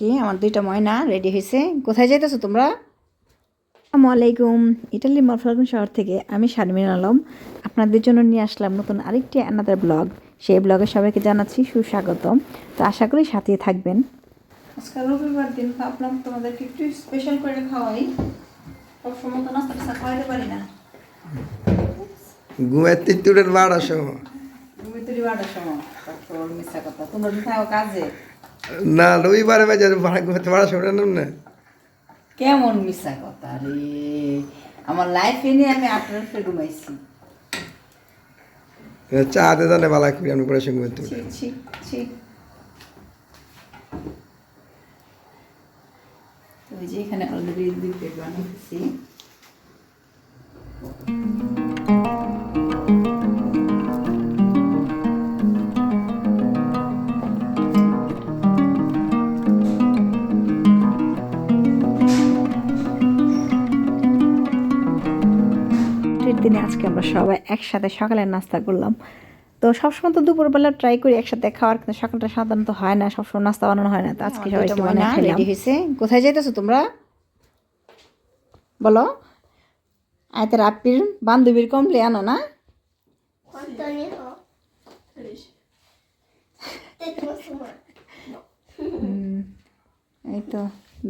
কি? আমার দুইটা ময়না রেডি হয়েছে কোথায় যাইতেছো তোমরা? আসসালামু আলাইকুম। ইটালির মফলাগুন শহর থেকে আমি শারমিন আলম। আপনাদের জন্য নিয়ে আসলাম নতুন আরেকটি আনাদার ব্লগ সেই ব্লগে সবাইকে জানাচ্ছি সুস্বাগতম তো আশা করি সাথে থাকবেন। আজকে রবিবার দিন ভাবলাম তোমাদেরকে একটু স্পেশাল করে খাওয়াই। সবসময় তো নাস্তা টাস্তা খাওয়াইতে পারি না। ঘুমের তিতুরের বাড়া সময় তুই বাড়ার সময় তারপর কথা তোমরা কাজে। না রবিবারে বাজার ভাড়া ঘুমাতে বাড়া সময় না কেমন মিশা কথা রে? আমার লাইফে নিয়ে আমি ফের ঘুমাইছি। চা হাতে জানে বালা করি আমি সঙ্গে ঘুমাতে ছি ছি ছি। ওই যে এখানে অলরেডি দুই প্লেট বানিয়েছি। ছুটির দিনে আজকে আমরা সবাই একসাথে সকালের নাস্তা করলাম। তো সবসময় তো দুপুরবেলা ট্রাই করি একসাথে খাওয়ার কিন্তু সকালটা সাধারণত হয় না সবসময় নাস্তা বানানো হয় না তো আজকে সবাই খেলাম হয়েছে। কোথায় যাইতেছো তোমরা? বলো। আয়তের আপির বান্ধবীর কমপ্লে আনো না? এই তো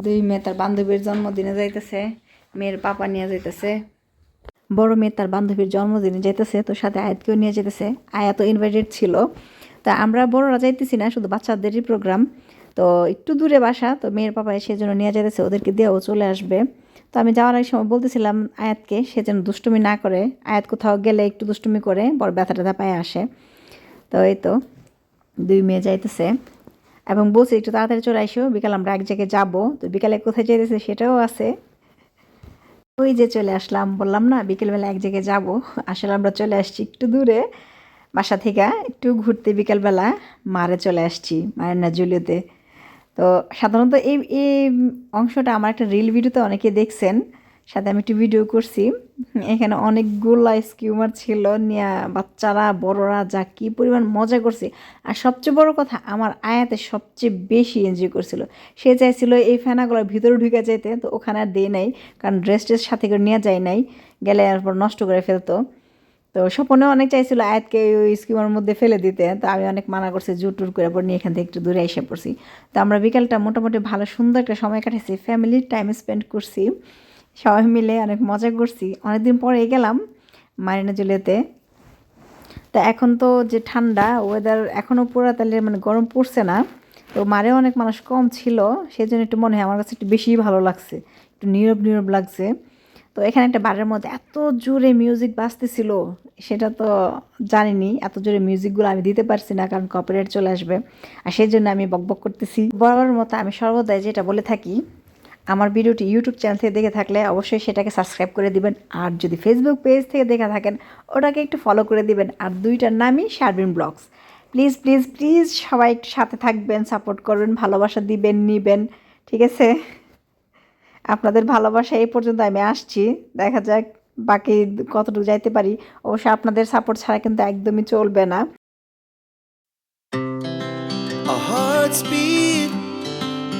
দুই মেয়ে তার বান্ধবীর জন্মদিনে যাইতেছে মেয়ের পাপা নিয়ে যাইতেছে। বড় মেয়ে তার বান্ধবীর জন্মদিনে যাইতেছে, তো সাথে আয়াতকেও নিয়ে যেতেছে আয়াত ইনভাইটেড ছিল। তা আমরা বড়রা যাইতেছি না, শুধু বাচ্চাদেরই প্রোগ্রাম তো একটু দূরে বাসা, তো মেয়ের পাপা সেজন্য নিয়ে যেতেছে ওদেরকে দিয়েও চলে আসবে। তো আমি যাওয়ার আগে সময় বলতেছিলাম আয়াতকে, সে যেন দুষ্টুমি না করে। আয়াত কোথাও গেলে একটু দুষ্টুমি করে, বড় ব্যথা ট্যাথা পায়ে আসে। তো এই তো দুই মেয়ে যাইতেছে। এবং বলছি, একটু তাড়াতাড়ি চলে আসো বিকাল আমরা এক জায়গায় যাব। তো বিকালে কোথায় যেতেছে সেটাও আছে। ওই যে চলে আসলাম, বললাম না বিকেলবেলা এক জায়গায় যাব। আসলে আমরা চলে আসছি একটু দূরে, বাসা থেকে একটু ঘুরতে বিকেলবেলা। মারে চলে আসছি মায়ের না জুলিওতে তো সাধারণত এই এই অংশটা আমার একটা রিল ভিডিওতে অনেকে দেখছেন। সাথে আমি একটু ভিডিও করছি। এখানে অনেকগুলো স্কিউমার ছিল, নিয়ে বাচ্চারা, বড়রা, যা কি পরিমাণ মজা করছে। আর সবচেয়ে বড় কথা, আমার আয়াতে সবচেয়ে বেশি এনজয় করছিল। সে চাইছিল এই ফেনাগুলোর ভিতরে ঢুকে যেতে তো ওখানে আর দেয় নাই, কারণ ড্রেস ট্রেস সাথে করে নিয়ে যায় নাই, গেলে এরপর নষ্ট করে ফেলতো। তো স্বপনে অনেক চাইছিল আয়াতকে ওই স্কিমের মধ্যে ফেলে দিতে, তো আমি অনেক মানা করছি, জোর টুর করে পর নিয়ে এখান থেকে একটু দূরে এসে পড়ছি। তো আমরা বিকালটা মোটামুটি ভালো সুন্দর একটা সময় কাটাইছি ফ্যামিলির টাইম স্পেন্ড করছি। সবাই মিলে অনেক মজা করছি। অনেকদিন পরে গেলাম মারিনা জুলিয়াতে। তা এখন তো যে ঠান্ডা ওয়েদার এখনও পুরো তাহলে মানে গরম পড়ছে না। তো মারে অনেক মানুষ কম ছিল সেই জন্য একটু মনে হয় আমার কাছে একটু বেশিই ভালো লাগছে। একটু নীরব নীরব লাগছে। তো এখানে একটা বারের মধ্যে এত জোরে মিউজিক বাজতেছিল, সেটা তো জানিনি। এত জোরে মিউজিকগুলো আমি দিতে পারছি না, কারণ কপিরাইট চলে আসবে। আর সেই জন্য আমি বকবক করতেছি। বরাবর মতো আমি সর্বদাই যেটা বলে থাকি আমার ভিডিওটি ইউটিউব চ্যানেল থেকে দেখে থাকলে অবশ্যই সেটাকে সাবস্ক্রাইব করে দিবেন। আর যদি ফেসবুক পেজ থেকে দেখে থাকেন, ওটাকে একটু ফলো করে দিবেন। আর দুইটার নামই Sharbin blogs please please please সবাই সাথে থাকবেন সাপোর্ট করবেন, ভালোবাসা দিবেন, নিবেন, ঠিক আছে? আপনাদের ভালোবাসা এই পর্যন্ত আমি আসছি। দেখা যাক বাকি কতটুকু যাইতে পারি। অবশ্যই আপনাদের সাপোর্ট ছাড়া কিন্তু একদমই চলবে না।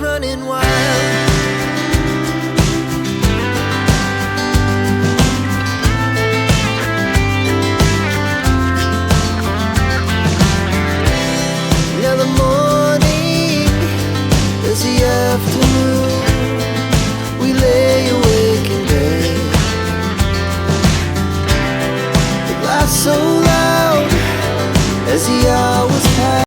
running wild.